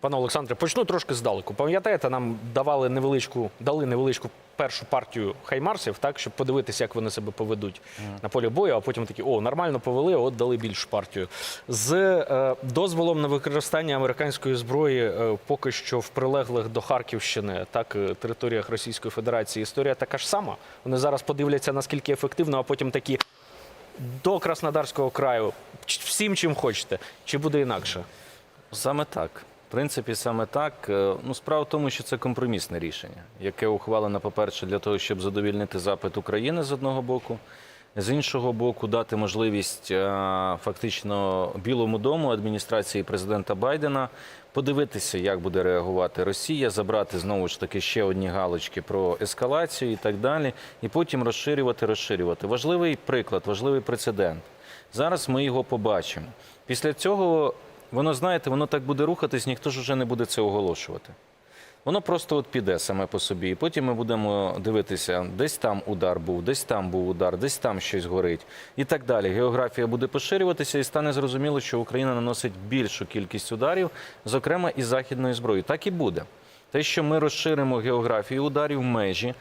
Пане Олександре, почну трошки здалеку. Пам'ятаєте, нам давали невеличку, дали невеличку першу партію хаймарсів, так, щоб подивитися, як вони себе поведуть на полі бою, а потім такі, о, нормально повели, от дали більшу партію. З е, дозволом на використання американської зброї е, поки що в прилеглих до Харківщини, так, е, територіях Російської Федерації, історія така ж сама. Вони зараз подивляться, наскільки ефективно, а потім такі до Краснодарського краю, всім чим хочете. Чи буде інакше? Саме так. Принципі, саме так. Е, Ну, справа в тому, що це компромісне рішення, яке ухвалено, по-перше, для того, щоб задовільнити запит України з одного боку, з іншого боку, дати можливість е, фактично Білому дому адміністрації президента Байдена подивитися, як буде реагувати Росія, забрати знову ж таки ще одні галочки про ескалацію і так далі, і потім розширювати, розширювати. Важливий приклад, важливий прецедент. Зараз ми його побачимо. Після цього воно, знаєте, воно так буде рухатись, ніхто ж вже не буде це оголошувати. Воно просто от піде саме по собі. І потім ми будемо дивитися, десь там удар був, десь там був удар, десь там щось горить і так далі. Географія буде поширюватися і стане зрозуміло, що Україна наносить більшу кількість ударів, зокрема із західної зброї. Так і буде. Те, що ми розширимо географію ударів, межі,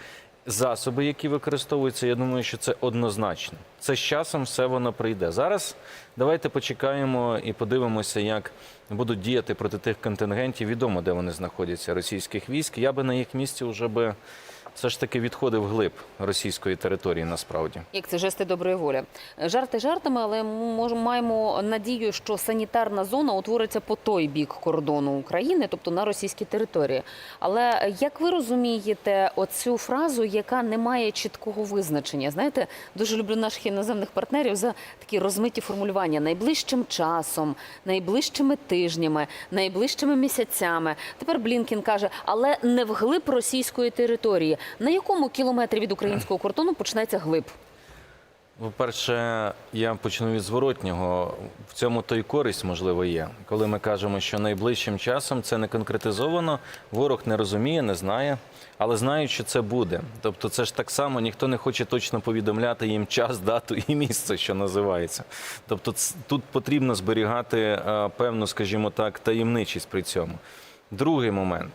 засоби, які використовуються, я думаю, що це однозначно. Це з часом все воно прийде. Зараз давайте почекаємо і подивимося, як будуть діяти проти тих контингентів. Відомо, де вони знаходяться, російських військ. Я би на їх місці вже би все ж таки відходив глиб російської території насправді. Як це жести доброї волі? Жарти жартами, але мож, маємо надію, що санітарна зона утвориться по той бік кордону України, тобто на російській території. Але як ви розумієте оцю фразу, яка не має чіткого визначення? Знаєте, дуже люблю наших іноземних партнерів за такі розмиті формулювання найближчим часом, найближчими тижнями, найближчими місяцями. Тепер Блінкін каже, але не вглиб російської території. На якому кілометрі від українського кордону почнеться глиб? По-перше, я почну від зворотнього. В цьому то й користь, можливо, є. Коли ми кажемо, що найближчим часом це не конкретизовано, ворог не розуміє, не знає, але знають, що це буде. Тобто, це ж так само ніхто не хоче точно повідомляти їм час, дату і місце, що називається. Тобто, тут потрібно зберігати е, певну, скажімо так, таємничість при цьому. Другий момент.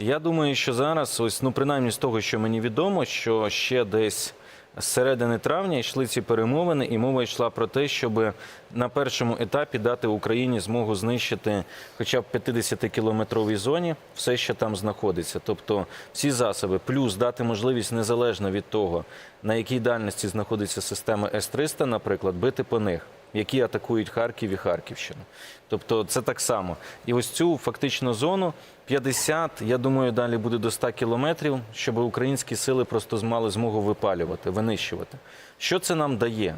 Я думаю, що зараз, ось ну принаймні з того, що мені відомо, що ще десь з середини травня йшли ці перемовини, і мова йшла про те, щоб на першому етапі дати Україні змогу знищити хоча б 50-кілометровій зоні все, що там знаходиться. Тобто всі засоби, плюс дати можливість незалежно від того, на якій дальності знаходиться система С-300, наприклад, бити по них. Які атакують Харків і Харківщину, тобто це так само. І ось цю фактично зону 50, я думаю, далі буде до 100 кілометрів, щоб українські сили просто мали змогу випалювати, винищувати. Що це нам дає?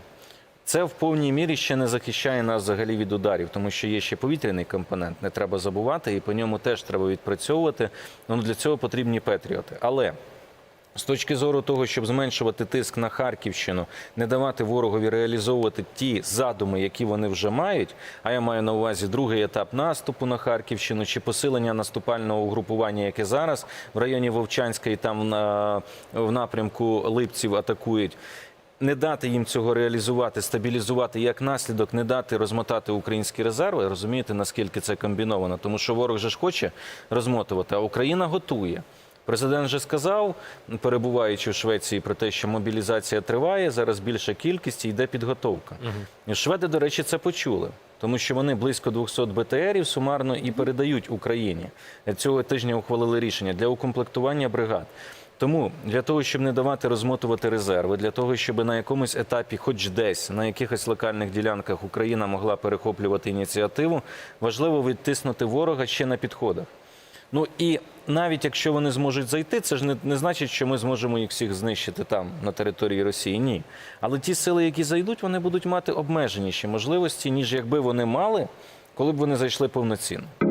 Це в повній мірі ще не захищає нас взагалі від ударів, тому що є ще повітряний компонент, не треба забувати, і по ньому теж треба відпрацьовувати. Ну для цього потрібні патріоти. Але з точки зору того, щоб зменшувати тиск на Харківщину, не давати ворогові реалізовувати ті задуми, які вони вже мають. А я маю на увазі другий етап наступу на Харківщину чи посилення наступального угрупування, яке зараз в районі Вовчанська і там на, в напрямку Липців атакують. Не дати їм цього реалізувати, стабілізувати як наслідок, не дати розмотати українські резерви. Розумієте, наскільки це комбіновано? Тому що ворог же ж хоче розмотувати, а Україна готує. Президент же сказав, перебуваючи в Швеції, про те, що мобілізація триває, зараз більша кількість і йде підготовка. І Шведи, до речі, це почули, тому що вони близько 200 БТРів сумарно і передають Україні. Цього тижня ухвалили рішення для укомплектування бригад. Тому для того, щоб не давати розмотувати резерви, для того, щоб на якомусь етапі, хоч десь на якихось локальних ділянках Україна могла перехоплювати ініціативу, важливо відтиснути ворога ще на підходах. Ну і навіть якщо вони зможуть зайти, це ж не, не значить, що ми зможемо їх всіх знищити там на території Росії. Ні. Але ті сили, які зайдуть, вони будуть мати обмеженіші можливості, ніж якби вони мали, коли б вони зайшли повноцінно.